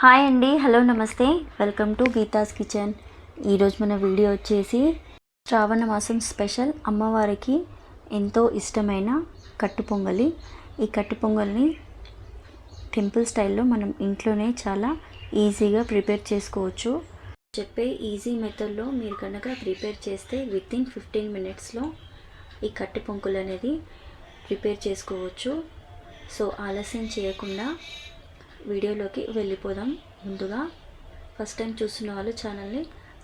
Hi అండి hello నమస్తే. Welcome to Geetha's kitchen. ఈరోజు మన వీడియో వచ్చేసి శ్రావణ మాసం స్పెషల్ అమ్మవారికి ఎంతో ఇష్టమైన కట్టు పొంగలి. ఈ కట్టు పొంగల్ని టెంపుల్ స్టైల్లో మనం ఇంట్లోనే చాలా ఈజీగా ప్రిపేర్ చేసుకోవచ్చు. చెప్పే ఈజీ మెథడ్లో మీరు కనుక ప్రిపేర్ చేస్తే విత్ ఇన్ ఫిఫ్టీన్ మినిట్స్లో ఈ కట్టు పొంగల్ అనేది ప్రిపేర్ చేసుకోవచ్చు. సో ఆలస్యం చేయకుండా వీడియోలోకి వెళ్ళిపోదాం ముందుగా. ఫస్ట్ టైం చూస్తున్న వాళ్ళు ఛానల్ని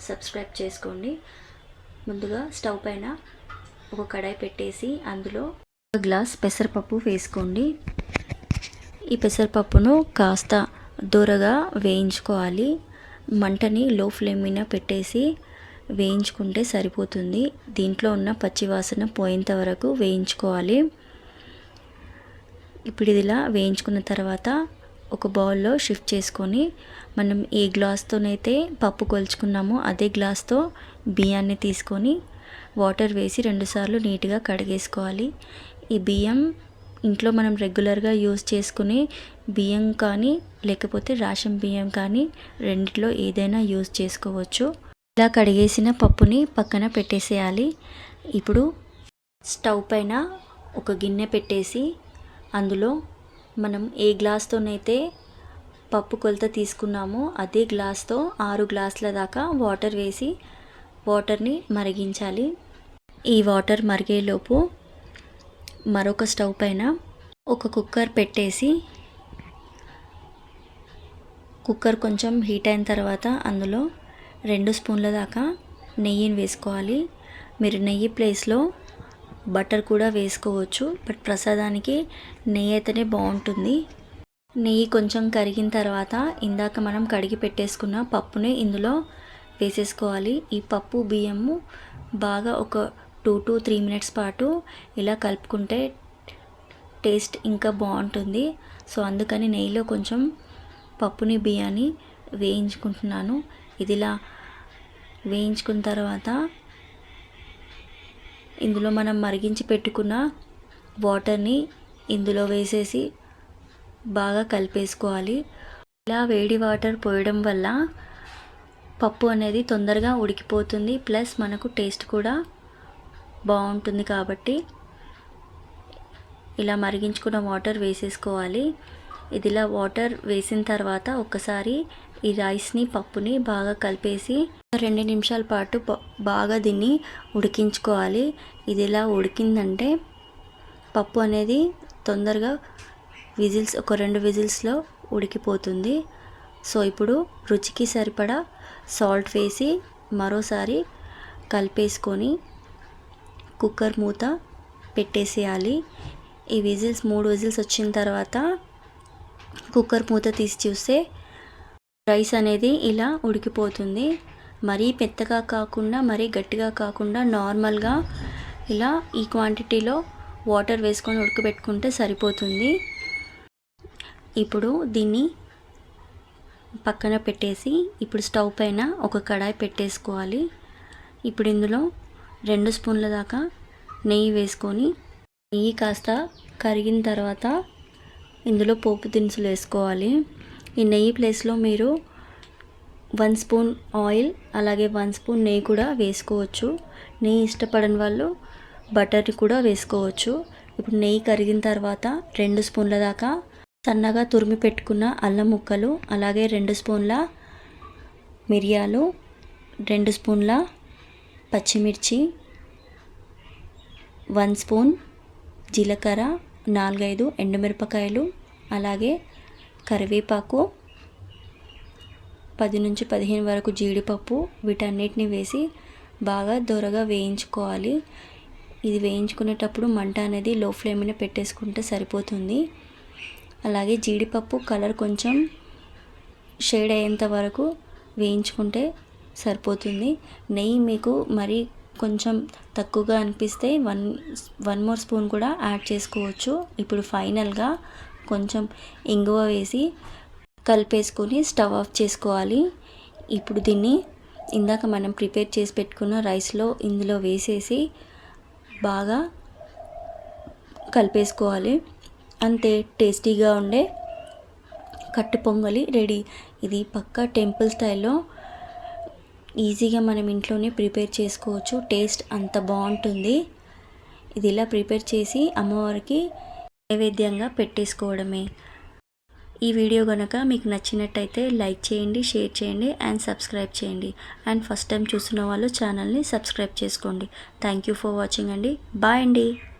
సబ్స్క్రైబ్ చేసుకోండి. ముందుగా స్టవ్ పైన ఒక కడాయి పెట్టేసి అందులో ఒక గ్లాస్ పెసరపప్పు వేసుకోండి. ఈ పెసరపప్పును కాస్త దూరగా వేయించుకోవాలి. మంటని లో ఫ్లేమ్ మీద పెట్టేసి వేయించుకుంటే సరిపోతుంది. దీంట్లో ఉన్న పచ్చివాసన పోయేంత వరకు వేయించుకోవాలి. ఇప్పుడు ఇది ఇలా వేయించుకున్న తర్వాత ఒక బౌల్లో షిఫ్ట్ చేసుకొని మనం ఏ గ్లాస్తోనైతే పప్పు కొలుచుకున్నామో అదే గ్లాస్తో బియ్యాన్ని తీసుకొని వాటర్ వేసి రెండుసార్లు నీట్గా కడిగేసుకోవాలి. ఈ బియ్యం ఇంట్లో మనం రెగ్యులర్గా యూజ్ చేసుకునే బియ్యం కానీ లేకపోతే రేషన్ బియ్యం కానీ రెండిట్లో ఏదైనా యూజ్ చేసుకోవచ్చు. ఇలా కడిగేసిన పప్పుని పక్కన పెట్టేసేయాలి. ఇప్పుడు స్టవ్ పైన ఒక గిన్నె పెట్టేసి అందులో మనం ఏ గ్లాస్తోనైతే పప్పు కొలత తీసుకున్నామో అదే గ్లాస్తో ఆరు గ్లాసుల దాకా వాటర్ వేసి వాటర్ని మరిగించాలి. ఈ వాటర్ మరిగేలోపు మరొక స్టవ్ పైన ఒక కుక్కర్ పెట్టేసి కుక్కర్ కొంచెం హీట్ అయిన తర్వాత అందులో రెండు స్పూన్ల దాకా నెయ్యిని వేసుకోవాలి. మీరు నెయ్యి ప్లేస్లో బటర్ కూడా వేసుకోవచ్చు బట్ ప్రసాదానికి నెయ్యి అయితేనే బాగుంటుంది. నెయ్యి కొంచెం కరిగిన తర్వాత ఇందాక మనం కడిగి పెట్టేసుకున్న పప్పుని ఇందులో వేసేసుకోవాలి. ఈ పప్పు బియ్యము బాగా ఒక టూ టు త్రీ మినిట్స్ పాటు ఇలా కలుపుకుంటే టేస్ట్ ఇంకా బాగుంటుంది. సో అందుకని నెయ్యిలో కొంచెం పప్పుని బియ్యాన్ని వేయించుకుంటున్నాను. ఇదిలా వేయించుకున్న తర్వాత ఇందులో మనం మరిగించి పెట్టుకున్న వాటర్ని ఇందులో వేసేసి బాగా కలిపేసుకోవాలి. ఇలా వేడి వాటర్ పోయడం వల్ల పప్పు అనేది తొందరగా ఉడికిపోతుంది. ప్లస్ మనకు టేస్ట్ కూడా బాగుంటుంది కాబట్టి ఇలా మరిగించుకున్న వాటర్ వేసేసుకోవాలి. ఇదిలా వాటర్ వేసిన తర్వాత ఒక్కసారి ఈ రైస్ని పప్పుని బాగా కలిపేసి రెండు నిమిషాల పాటు బాగా దీన్ని ఉడికించుకోవాలి. ఇది ఇలా ఉడికిందంటే పప్పు అనేది తొందరగా విజిల్స్ ఒక రెండు విజిల్స్లో ఉడికిపోతుంది. సో ఇప్పుడు రుచికి సరిపడా సాల్ట్ వేసి మరోసారి కలిపేసుకొని కుక్కర్ మూత పెట్టేసేయాలి. ఈ విజిల్స్ మూడు విజిల్స్ వచ్చిన తర్వాత కుక్కర్ మూత తీసి చూస్తే రైస్ అనేది ఇలా ఉడికిపోతుంది. మరీ పెద్దగా కాకుండా మరీ గట్టిగా కాకుండా నార్మల్గా ఇలా ఈ క్వాంటిటీలో వాటర్ వేసుకొని ఉడకబెట్టుకుంటే సరిపోతుంది. ఇప్పుడు దీన్ని పక్కన పెట్టేసి ఇప్పుడు స్టవ్ పైన ఒక కడాయి పెట్టేసుకోవాలి. ఇప్పుడు ఇందులో రెండు స్పూన్ల దాకా నెయ్యి వేసుకొని నెయ్యి కాస్త కరిగిన తర్వాత ఇందులో పోపు దినుసులు వేసుకోవాలి. ఈ నెయ్యి ప్లేస్లో మీరు వన్ స్పూన్ ఆయిల్ అలాగే వన్ స్పూన్ నెయ్యి కూడా వేసుకోవచ్చు. నెయ్యి ఇష్టపడని వాళ్ళు బటర్ కూడా వేసుకోవచ్చు. ఇప్పుడు నెయ్యి కరిగిన తర్వాత రెండు స్పూన్ల దాకా సన్నగా తురిమి పెట్టుకున్న అల్లం ముక్కలు అలాగే రెండు స్పూన్ల మిరియాలు రెండు స్పూన్ల పచ్చిమిర్చి వన్ స్పూన్ జీలకర్ర నాలుగైదు ఎండుమిరపకాయలు అలాగే కరివేపాకు పది నుంచి పదిహేను వరకు జీడిపప్పు వీటన్నిటిని వేసి బాగా దొరగా వేయించుకోవాలి. ఇది వేయించుకునేటప్పుడు మంట అనేది లో ఫ్లేమ్ పెట్టేసుకుంటే సరిపోతుంది. అలాగే జీడిపప్పు కలర్ కొంచెం షేడ్ అయ్యేంత వరకు వేయించుకుంటే సరిపోతుంది. నెయ్యి మీకు మరి కొంచెం తక్కువగా అనిపిస్తే వన్ వన్ మోర్ స్పూన్ కూడా యాడ్ చేసుకోవచ్చు. ఇప్పుడు ఫైనల్గా కొంచెం ఇంగువ వేసి కలిపేసుకొని స్టవ్ ఆఫ్ చేసుకోవాలి. ఇప్పుడు దీన్ని ఇందాక మనం ప్రిపేర్ చేసి పెట్టుకున్న రైస్లో ఇందులో వేసేసి బాగా కలిపేసుకోవాలి. అంతే టేస్టీగా ఉండే కట్టు పొంగలి రెడీ. ఇది పక్కా టెంపుల్ స్టైల్లో ఈజీగా మనం ఇంట్లోనే ప్రిపేర్ చేసుకోవచ్చు. టేస్ట్ అంత బాగుంటుంది. ఇది ఇలా ప్రిపేర్ చేసి అమ్మవారికి నైవేద్యంగా పెట్టేసుకోవడమే. ఈ వీడియో కనుక మీకు నచ్చినట్టయితే లైక్ చేయండి షేర్ చేయండి అండ్ సబ్స్క్రైబ్ చేయండి. అండ్ ఫస్ట్ టైం చూస్తున్న వాళ్ళు ఛానల్ని సబ్స్క్రైబ్ చేసుకోండి. థ్యాంక్ యూ ఫర్ వాచింగ్ అండి. బాయ్ అండి.